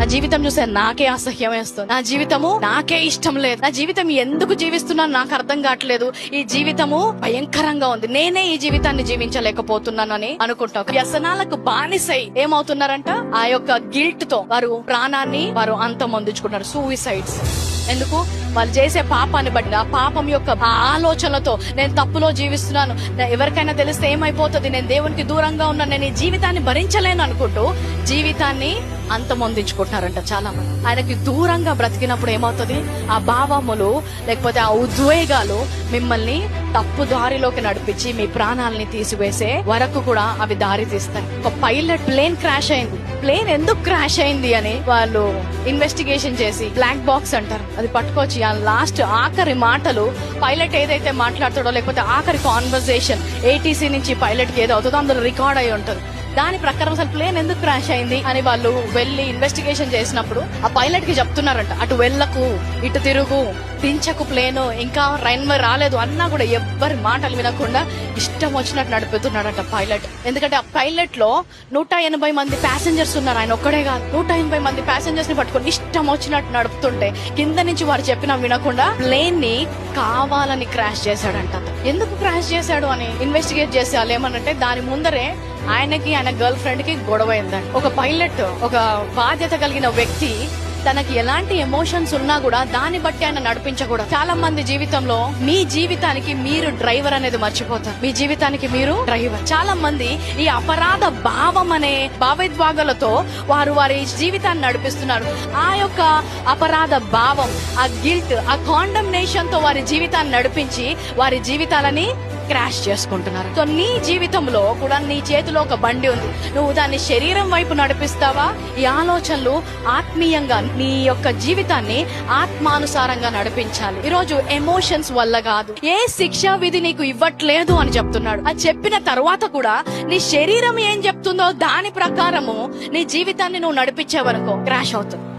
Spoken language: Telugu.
నా జీవితం చూస్తే నాకే అసహ్యం వేస్తుంది. నా జీవితము నాకే ఇష్టం లేదు. నా జీవితం ఎందుకు జీవిస్తున్నాను నాకు అర్థం కావట్లేదు. ఈ జీవితము భయంకరంగా ఉంది. నేనే ఈ జీవితాన్ని జీవించలేకపోతున్నానని అనుకుంటాం. వ్యసనాలకు బానిసై ఏమవుతున్నారంట? ఆ యొక్క గిల్ట్తో వారు ప్రాణాన్ని వారు అంతం అందించుకుంటారు సూయిసైడ్స్ ఎందుకు? వాళ్ళు చేసే పాపాన్ని బట్టి. ఆ పాపం యొక్క ఆలోచనతో ఆలోచనలతో నేను తప్పులో జీవిస్తున్నాను. ఎవరికైనా తెలిస్తే ఏమైపోతుంది? నేను దేవునికి దూరంగా ఉన్నాను. నేను ఈ జీవితాన్ని భరించలేను అనుకుంటూ జీవితాన్ని అంతమొందించుకుంటున్నారంట చాలా మంది ఆయనకి దూరంగా బ్రతికినప్పుడు ఏమవుతుంది? ఆ భావములు లేకపోతే ఆ ఉద్వేగాలు మిమ్మల్ని తప్పు దారిలోకి నడిపించి మీ ప్రాణాలని తీసివేసే వరకు కూడా అవి దారి తీస్తాయి. ఒక పైలట్ ప్లేన్ క్రాష్ అయింది. ప్లేన్ ఎందుకు క్రాష్ అయింది అని వాళ్ళు ఇన్వెస్టిగేషన్ చేసి బ్లాక్ బాక్స్ అంటారు. అది పట్టుకొచ్చి ఆ లాస్ట్ ఆఖరి మాటలు పైలట్ ఏదైతే మాట్లాడతాడో లేకపోతే ఆఖరి కాన్వర్సేషన్ ఏటీసీ నుంచి పైలట్కి ఏదో అవుతుందో అందులో రికార్డ్ అయి ఉంటుంది. దాని ప్రకారం అసలు ప్లేన్ ఎందుకు క్రాష్ అయింది అని వాళ్ళు వెళ్ళి ఇన్వెస్టిగేషన్ చేసినప్పుడు ఆ పైలట్కి చెప్తున్నారంట అటు వెళ్ళకు ఇటు తిరుగు దించకు ప్లేన్ ఇంకా రన్వే రాలేదు అన్నా కూడా ఎవ్వరి మాటలు వినకుండా ఇష్టం వచ్చినట్టు నడుపుతున్నాడట పైలట్ ఎందుకంటే ఆ పైలట్లో నూట ఎనభై మంది ప్యాసింజర్స్ ఉన్నారు ఆయన ఒక్కడే కాదు. నూట ఎనభై మంది ప్యాసింజర్స్ని పట్టుకొని ఇష్టం వచ్చినట్టు నడుపుతుంటే కింద నుంచి వారు చెప్పినా వినకుండా ప్లేన్ని కావాలని క్రాష్ చేశాడంట ఎందుకు క్రాష్ చేశాడు అని ఇన్వెస్టిగేట్ చేసి వాళ్ళు ఏమనంటే దాని ముందరే ఆయనకి ఆయన గర్ల్ ఫ్రెండ్కి గొడవ అయిందండి. ఒక పైలట్ ఒక బాధ్యత కలిగిన వ్యక్తి తనకి ఎలాంటి ఎమోషన్స్ ఉన్నా కూడా దాన్ని బట్టి ఆయన నడిపించకూడదు. చాలా మంది జీవితంలో మీ జీవితానికి మీరు డ్రైవర్ అనేది మర్చిపోతారు. మీ జీవితానికి మీరు డ్రైవర్. చాలా మంది ఈ అపరాధ భావం అనే భావోద్వాగాలతో వారు వారి జీవితాన్ని నడిపిస్తున్నారు. ఆ యొక్క అపరాధ భావం ఆ గిల్ట్ ఆ కాండమ్నేషన్తో వారి జీవితాన్ని నడిపించి వారి జీవితాలని క్రాష్ చేసుకుంటున్నారు. సో నీ జీవితంలో కూడా నీ చేతిలో ఒక బండి ఉంది. నువ్వు దాన్ని శరీరం వైపు నడిపిస్తావా? ఈ ఆలోచనలు ఆత్మీయంగా నీ యొక్క జీవితాన్ని ఆత్మానుసారంగా నడిపించాలి. ఈరోజు ఎమోషన్స్ వల్ల కాదు. ఏ శిక్షా విధి నీకు ఇవ్వట్లేదు అని చెప్తున్నాడు. అది చెప్పిన తర్వాత కూడా నీ శరీరం ఏం చెప్తుందో దాని ప్రకారము నీ జీవితాన్ని నువ్వు నడిపించే క్రాష్ అవుతుంది.